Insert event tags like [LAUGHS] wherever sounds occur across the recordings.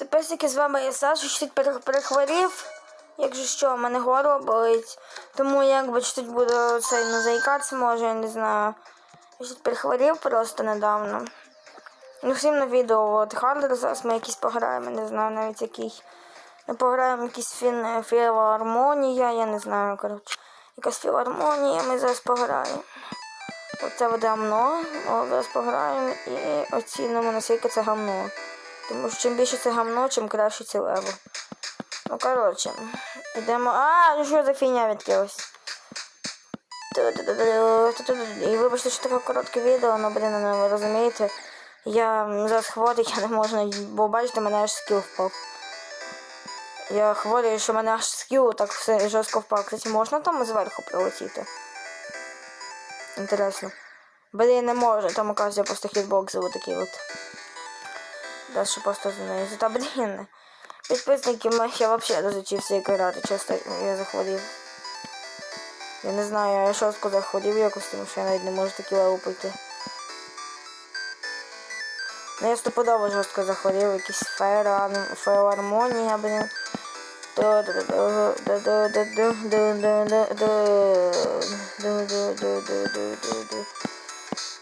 Тепер з вами я Саша, чуть пере- перехворів. Якщо що, в мене горло болить. Тому якби чуть буду цей не заїкатися, може, я не знаю. Я чуть перехворів просто недавно. Ну, всім на відео от Хардер, зараз ми якісь пограємо, не знаю навіть який. Ми пограємо якісь фін, філармонія, я не знаю, коротше. Якась філармонія, ми зараз пограємо. Оце буде гамно, зараз пограємо і оцінимо, наскільки це гамно. Тому що чим більше це гамно, чим краще це лево. Ну, коротше, йдемо. А, ну що за фігня відкрилась? І вибачте, що таке коротке відео, але, блін, ну, ви розумієте, я зараз хворий, я не можу, бо бачите, мене аж скіл впав. Я хворий, що мене аж скіл так все жорстко впав. Кстати, можна там зверху прилетіти? Інтересно. Блін, не можу, там оказується просто хітбокси вот такі от. Дальше просто знизу. Та блін. Підписники моїх я взагалі розучився грати, часто я захворів. Я не знаю, я шостку захворів якось, тому що я навіть не можу такі леву пройти. Ну я стопудово жорстко захворів, якісь фейлармонія, блін.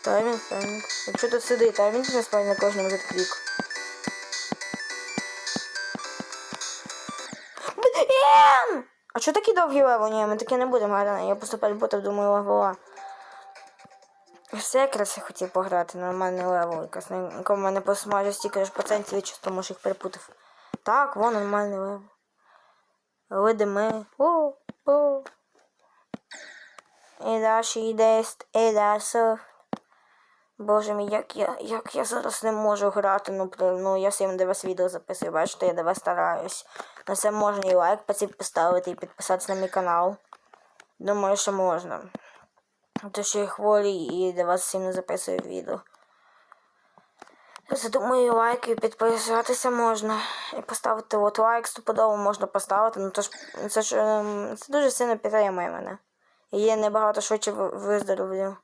Таймінг, таймінг. Якщо тут сидить таймінг, не спать на кожному клік. Блін! А чого такі довгі лево? Ні, ми таке не будемо грати. Я просто переботав, думаю, левела. Все якраз я хотів пограти, нормальний левел якому в мене просто майже стільки ж процентів відчув, тому їх перепутав. Так, вон нормальний левел. Видими. О, о. І далі йде, і далі. Боже мій, як я, як я зараз не можу грати, ну, при- ну я всім до вас відео записую, бачите, я до вас стараюсь. На це можна і лайк поставити, і підписатися на мій канал. Думаю, що можна. То що я хворий і для вас всім не записую відео. Я думаю, лайк і підписатися можна. І поставити от лайк стопудово можна поставити. Ну то ж це ж ем, це дуже сильно підтримує мене. І я набагато швидше ви- виздоровлю.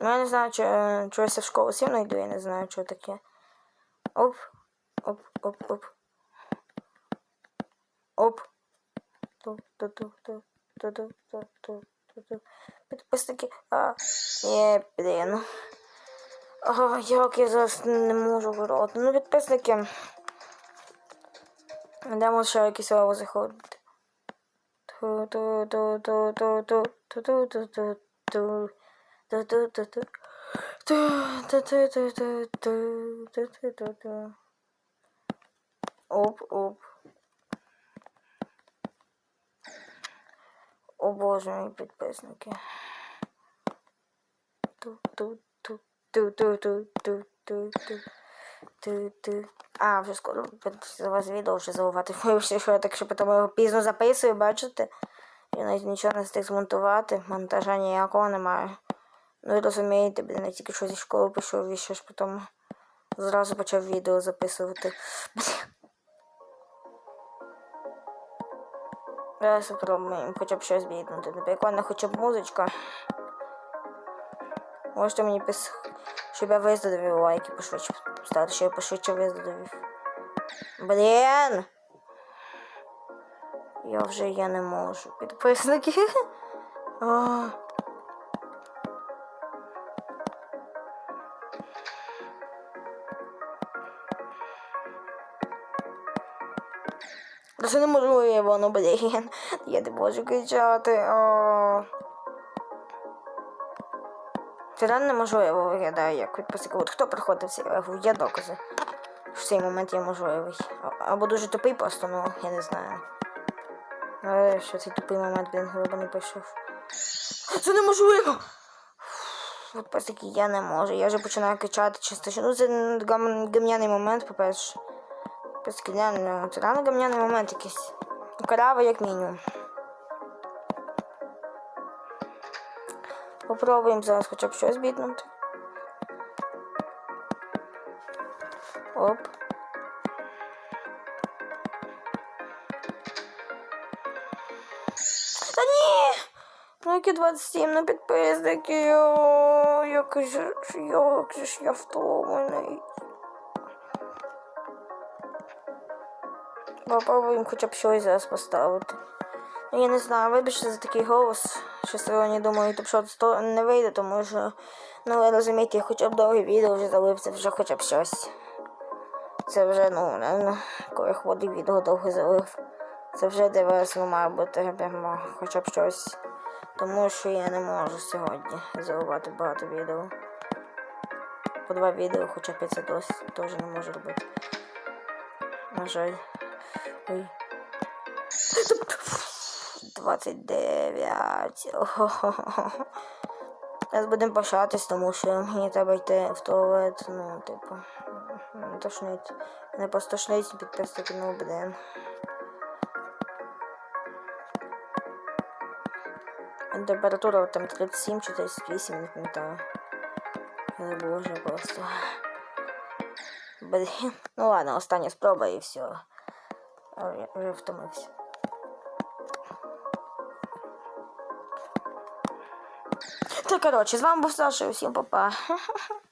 Ну, я не знаю, е, я в школу сильно йду, я не знаю, що таке. Оп, оп, оп, оп. Оп. Підписники. А, є, блін. А, як я зараз не можу грати. Ну, підписники. Йдемо ще якісь лаво заходити. Ту-ту-ту-ту-ту-ту-ту-ту-ту-ту. Оп, оп. О боже мій підписники. А, вже скоро за вас відео вже забувати. що я так що потім його пізно записую, бачите? Я навіть нічого не встиг змонтувати, монтажа ніякого немає. Ну ви розумієте, блін, я тільки що зі школи пішов і ще ж потім зразу почав відео записувати. Давай спробуємо хоча б щось біднути. Прикольно хоча б музичка. Можете мені пис... щоб я виздоровів лайки пошвидше ставити, щоб я пошвидше виздоровів. Блін! Я вже я не можу. Підписники. [LAUGHS] Це неможливо, ну блін. Я не можу кричати. О. Це реально неможливо виглядає, як підписник. От хто приходив цей левел, є докази. В цей момент є можливий. Або дуже тупий просто, ну я не знаю. Але що цей тупий момент, блін, грубо не пішов. Це неможливо! От я не можу. Я вже починаю кричати чисто. Ну це гам- гамняний момент, по-перше. Паскілян, це реально гамняний момент якийсь. Карава як мінімум. Попробуємо зараз хоча б щось біднути. Оп. Та ні! Ну які 27 на підписники. О, як же, ж- же ж Попробуємо хоча б щось зараз поставити. Ну, я не знаю, вибачте за такий голос, що сьогодні думаю, що то не вийде, тому що, ну ви розумієте, я хоча б довге відео вже залив, це вже хоча б щось. Це вже, ну, не, коли ходив відео довго залив. Це вже для вас має бути прямо хоча б щось. Тому що я не можу сьогодні заливати багато відео. По два відео, хоча б це досить теж не можу робити. На жаль. Ой. 29. Охо-хо-хо. [LAUGHS] Зараз будемо пишатись, тому що мені треба йти в туалет. Ну, типу, не тошнить. Не постошнить підписати ну, блин. Температура там 37 чи 38, не пам'ятаю. Ой, Боже, просто. Блін. Ну ладно, остання спроба і все. Я вже втомився. Та коротше, з вами був Саша, усім па-па. [LAUGHS]